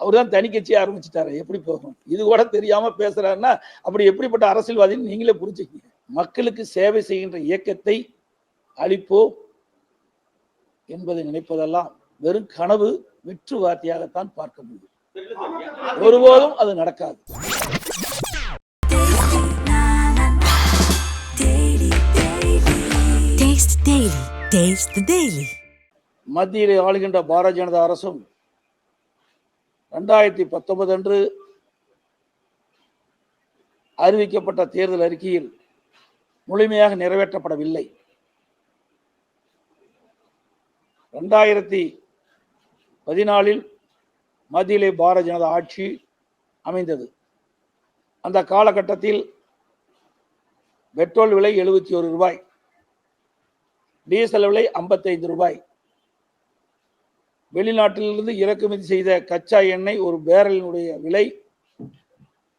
அவர் தான் தனி கட்சி ஆரம்பிச்சிட்டாரு. எப்படி போகும்? இது கூட தெரியாம பேசுறாருன்னா அப்படி எப்படிப்பட்ட அரசியல்வாதின்னு நீங்களே புரிஞ்சுக்கங்க. மக்களுக்கு சேவை செய்கின்ற இயக்கத்தை அளிப்போம் என்பதை நினைப்பதெல்லாம் வெறும் கனவு வெற்று வார்த்தையாகத்தான் பார்க்க முடியும். ஒருபோதும் அது நடக்காது. மத்தியிலே ஆளுகின்ற பாரதிய ஜனதா அரசும் ரெண்டாயிரத்தி பத்தொன்பது அன்று அறிவிக்கப்பட்ட தேர்தல் அறிக்கையில் முழுமையாக நிறைவேற்றப்படவில்லை. ரெண்டாயிரத்தி பதினாலில் மத்தியிலே பாரதிய ஜனதா ஆட்சி அமைந்தது. அந்த காலகட்டத்தில் பெட்ரோல் விலை எழுபத்தி ஒரு ரூபாய் டீசல் விலை ஐம்பத்தைந்து ரூபாய் வெளிநாட்டிலிருந்து இறக்குமதி செய்த கச்சா எண்ணெய் ஒரு பேரலினுடைய விலை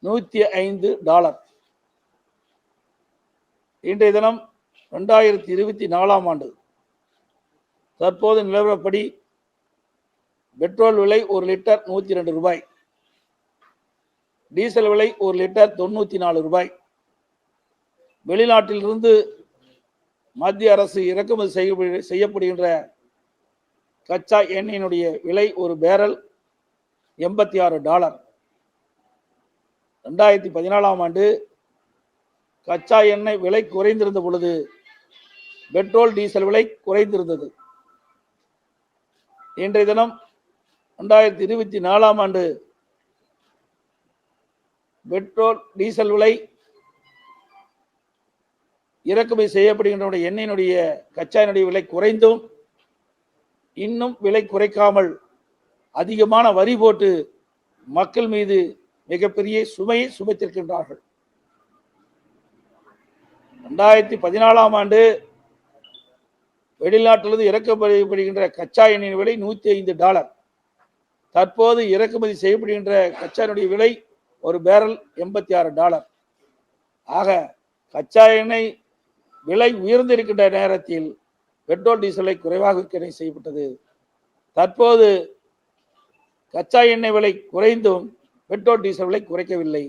நூற்றி ஐந்து டாலர். இன்றைய தினம் ரெண்டாயிரத்தி இருபத்தி நாலாம் ஆண்டு. தற்போது நிலவரப்படி பெட்ரோல் விலை ஒரு லிட்டர் நூற்றி ரெண்டு ரூபாய். டீசல் விலை ஒரு லிட்டர் தொண்ணூற்றி நாலு ரூபாய். வெளிநாட்டிலிருந்து மத்திய அரசு இறக்குமதி செய்யப்படுகின்ற கச்சா எண்ணெயினுடைய விலை ஒரு பேரல் எண்பத்தி ஆறு டாலர். ரெண்டாயிரத்தி பதினாலாம் ஆண்டு கச்சா எண்ணெய் விலை குறைந்திருந்த பொழுது பெட்ரோல் டீசல் விலை குறைந்திருந்தது. இன்றைய தினம் ரெண்டாயிரத்தி இருபத்தி நாலாம் ஆண்டு பெட்ரோல் டீசல் விலை இறக்குமதி செய்யப்படுகின்ற எண்ணெயினுடைய கச்சா எண்ணெயுடைய விலை குறைந்தும் இன்னும் விலை குறைக்காமல் அதிகமான வரி போட்டு மக்கள் மீது மிகப்பெரிய சுமையை சுமைத்திருக்கின்றார்கள். ரெண்டாயிரத்தி பதினாலாம் ஆண்டு வெளிநாட்டிலிருந்து இறக்கப்படுகின்ற கச்சா எண்ணெயின் விலை நூற்றி ஐந்து டாலர். தற்போது இறக்குமதி செய்யப்படுகின்ற கச்சா விலை ஒரு பேரல் எண்பத்தி ஆறு டாலர். ஆக கச்சா எண்ணெய் விலை உயர்ந்திருக்கின்ற நேரத்தில் பெட்ரோல் டீசலை குறைவாக விற்பனை செய்யப்பட்டது. தற்போது கச்சா எண்ணெய் விலை குறைந்தும் பெட்ரோல் டீசல் விலை குறைக்கவில்லை.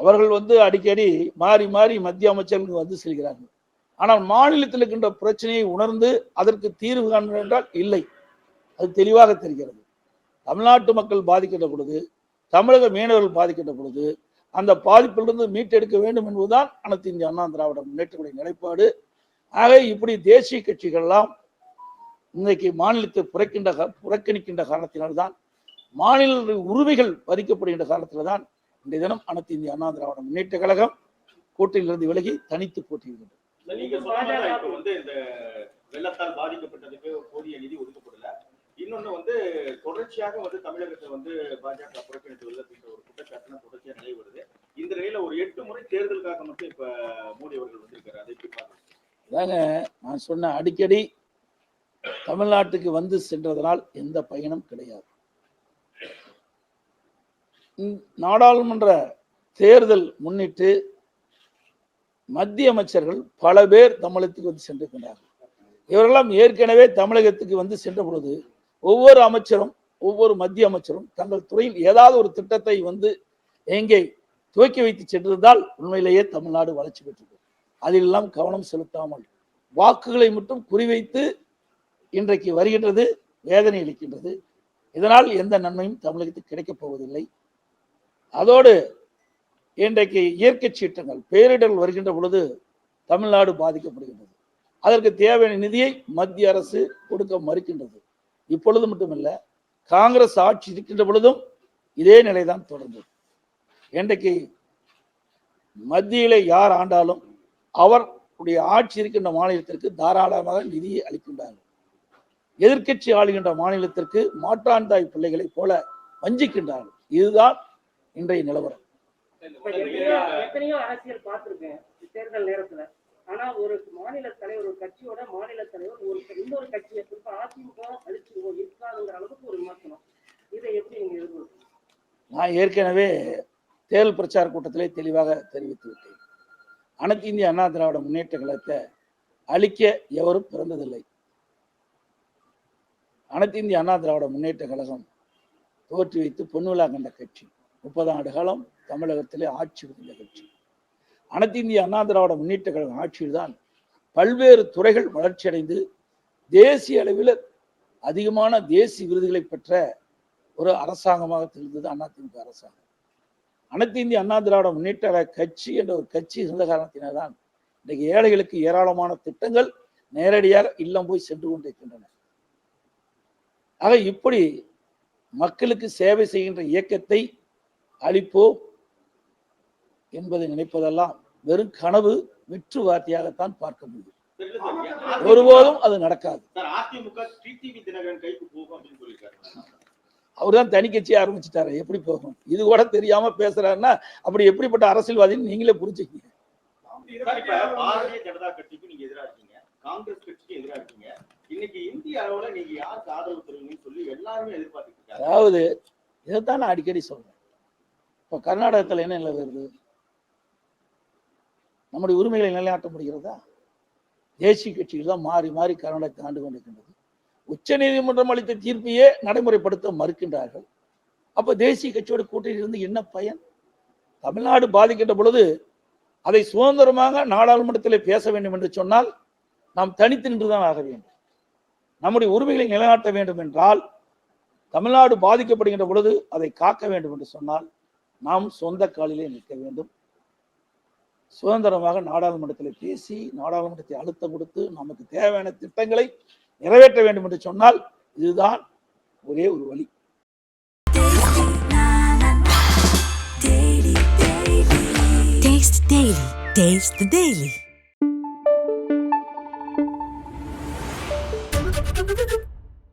அவர்கள் வந்து அடிக்கடி மாறி மாறி மத்திய அமைச்சர்கள் வந்து செல்கிறார்கள். ஆனால் மாநிலத்தில் இருக்கின்ற பிரச்சனையை உணர்ந்து அதற்கு தீர்வு காண என்றால் இல்லை. அது தெளிவாக தெரிகிறது. தமிழ்நாட்டு மக்கள் பாதிக்கின்ற பொழுது தமிழக மீனவர்கள் பாதிக்கின்ற பொழுது அந்த பாதிப்பிலிருந்து மீட்டெடுக்க வேண்டும் என்பதுதான் அனைத்து இந்திய அண்ணா திராவிட முன்னேற்றக்கூடிய நிலைப்பாடு. ஆக இப்படி தேசிய கட்சிகள்லாம் இன்றைக்கு மாநிலத்தை புறக்கின்ற புறக்கணிக்கின்ற காரணத்தினால்தான் மாநில உரிமைகள் பறிக்கப்படுகின்ற காலத்தில் தான் இன்றைய தினம் அனைத்து இந்திய அண்ணா திராவிட முன்னேற்ற கழகம் கூட்டணியிலிருந்து விலகி தனித்து போட்டியிடுகிறது. நீங்க வந்து இந்த வெள்ளத்தால் பாதிக்கப்பட்டதுக்கு போதிய நிதி ஒதுக்கப்படல. இன்னொன்னு வந்து தொடர்ச்சியாக வந்து தமிழகத்தை வந்து பாஜக புறக்கணித்து வருது அப்படின்ற ஒரு குற்றச்சாட்டுலாம் தொடர்ச்சியாக நிலை வருது. இந்த நிலையில ஒரு எட்டு முறை தேர்தலுக்காக மட்டும் இப்ப மோடி அவர்கள் வந்திருக்காரு. அதை எப்படி பாருங்க அதாங்க நான் சொன்ன அடிக்கடி தமிழ்நாட்டுக்கு வந்து சென்றதனால் எந்த பயனும் கிடையாது. நாடாளுமன்ற தேர்தல் முன்னிட்டு மத்திய அமைச்சர்கள் பல பேர் தமிழகத்துக்கு வந்து சென்றிருக்கிறார்கள். இவரெல்லாம் ஏற்கனவே தமிழகத்துக்கு வந்து சென்ற பொழுது ஒவ்வொரு அமைச்சரும் ஒவ்வொரு மத்திய அமைச்சரும் தங்கள் துறையில் ஏதாவது ஒரு திட்டத்தை வந்து எங்கே துவக்கி வைத்து சென்றிருந்தால் உண்மையிலேயே தமிழ்நாடு வளர்ச்சி பெற்றது அதிலெல்லாம் கவனம் செலுத்தாமல் வாக்குகளை மட்டும் குறிவைத்து இன்றைக்கு வருகின்றது வேதனை அளிக்கின்றது. இதனால் எந்த நன்மையும் தமிழகத்துக்கு கிடைக்கப் போவதில்லை. அதோடு இன்றைக்கு இயற்கை சீற்றங்கள் பேரிடர்கள் வருகின்ற பொழுது தமிழ்நாடு பாதிக்கப்படுகின்றது. அதற்கு தேவையான நிதியை மத்திய அரசு கொடுக்க மறுக்கின்றது. இப்பொழுது மட்டுமல்ல காங்கிரஸ் ஆட்சி இருக்கின்ற பொழுதும் இதே நிலைதான் தொடர்ந்தது. இன்றைக்கு மத்தியிலே யார் ஆண்டாலும் அவருடைய ஆட்சி இருக்கின்ற மாநிலத்திற்கு தாராளமாக நிதியை அளிக்கின்றார்கள். எதிர்க்கட்சி ஆளுகின்ற மாநிலத்திற்கு மாற்றான் தாய் பிள்ளைகளைப் போல வஞ்சிக்கின்றார்கள். இதுதான் இன்றைய நிலவரம். எத்தனையோ அரசியல் பார்த்திருக்கேன் தேர்தல் நேரத்துல. ஆனா ஒரு மாநில தலைவர் ஒரு கட்சியோட மாநில தலைவர் ஒரு இன்னொரு கட்சியை குறிப்பா அதிமுக அழிச்சு இருக்காதுங்கிற அளவுக்கு ஒரு விமர்சனம். இதை எப்படி நீங்க நான் ஏற்கனவே தேர்தல் பிரச்சார கூட்டத்திலே தெளிவாக தெரிவித்து விட்டேன். அனைத்து இந்திய அண்ணா திராவிட முன்னேற்ற கழகத்தை அழிக்க எவரும் பிறந்ததில்லை. அனைத்து இந்திய அண்ணா திராவிட முன்னேற்ற கழகம் தோற்றி வைத்து பொன்விழா கண்ட கட்சி. முப்பது ஆண்டு காலம் தமிழகத்திலே ஆட்சி புரிந்த கட்சி. அனைத்து இந்திய அண்ணா திராவிட முன்னேற்ற கழக ஆட்சியில்தான் பல்வேறு துறைகள் வளர்ச்சியடைந்து தேசிய அளவில் அதிகமான தேசிய விருதுகளை பெற்ற ஒரு அரசாங்கமாக திகழ்ந்தது அதிமுக அரசாங்கம். அனைத்து இந்திய அண்ணா திராவிட முன்னேற்ற கட்சி என்ற ஒரு கட்சி இருந்த காரணத்தினால்தான் இன்றைக்கு ஏழைகளுக்கு ஏராளமான திட்டங்கள் நேரடியாக இல்லம் போய் சென்று கொண்டிருக்கின்றன. ஆக இப்படி மக்களுக்கு சேவை செய்கின்ற இயக்கத்தை அளிப்போம் என்பதை நினைப்பதெல்லாம் வெறும் கனவு வெற்று வார்த்தையாகத்தான் பார்க்க முடியும். சார், அதிமுக ஒருபோதும் அது நடக்காது அவர் தான் தனி கட்சி ஆரம்பிச்சிட்டாரு. எப்படி போகும்? இது கூட தெரியாம பேசுறாருன்னா அப்படி எப்படிப்பட்ட அரசியல்வாதின்னு நீங்களே புரிஞ்சுக்கீங்க. பாரதிய ஜனதா கட்சிக்கு நீங்க எதிரா இருக்கீங்க. காங்கிரஸ் கட்சிக்கு எதிரா இருக்கீங்க. இன்னைக்கு இந்திய அளவுல நீங்க யாருக்கு ஆதரவு தருவீங்கன்னு சொல்லி எல்லாருமே எதிர்பார்த்துட்டு இருக்காங்க. அதாவது இதைத்தான் நான் அடிக்கடி சொல்றேன். இப்போ கர்நாடகத்தில் என்ன நிலை வருது? நம்முடைய உரிமைகளை நிலைநாட்ட முடிகிறதா? தேசிய கட்சிகள் தான் மாறி மாறி கர்நாடகத்தை ஆண்டு கொண்டிருக்கின்றது. உச்ச நீதிமன்றம் அளித்த தீர்ப்பையே நடைமுறைப்படுத்த மறுக்கின்றார்கள். அப்போ தேசிய கட்சியோட கூட்டணி இருந்து என்ன பயன்? தமிழ்நாடு பாதிக்கின்ற பொழுது அதை சுதந்திரமாக நாடாளுமன்றத்தில் பேச வேண்டும் என்று சொன்னால் நாம் தனித்து நின்றுதான் ஆக வேண்டும். நம்முடைய உரிமைகளை நிலைநாட்ட வேண்டும் என்றால் தமிழ்நாடு பாதிக்கப்படுகின்ற பொழுது அதை காக்க வேண்டும் என்று சொன்னால் நாம் சொந்த காலிலே நிற்க வேண்டும். சுதந்திரமாக நாடாளுமன்றத்தில் பேசி நாடாளுமன்றத்தை அழுத்தம் கொடுத்து நமக்கு தேவையான திட்டங்களை நிறைவேற்ற வேண்டும் என்று சொன்னால் இதுதான் ஒரே ஒரு வழி Taste the Daily.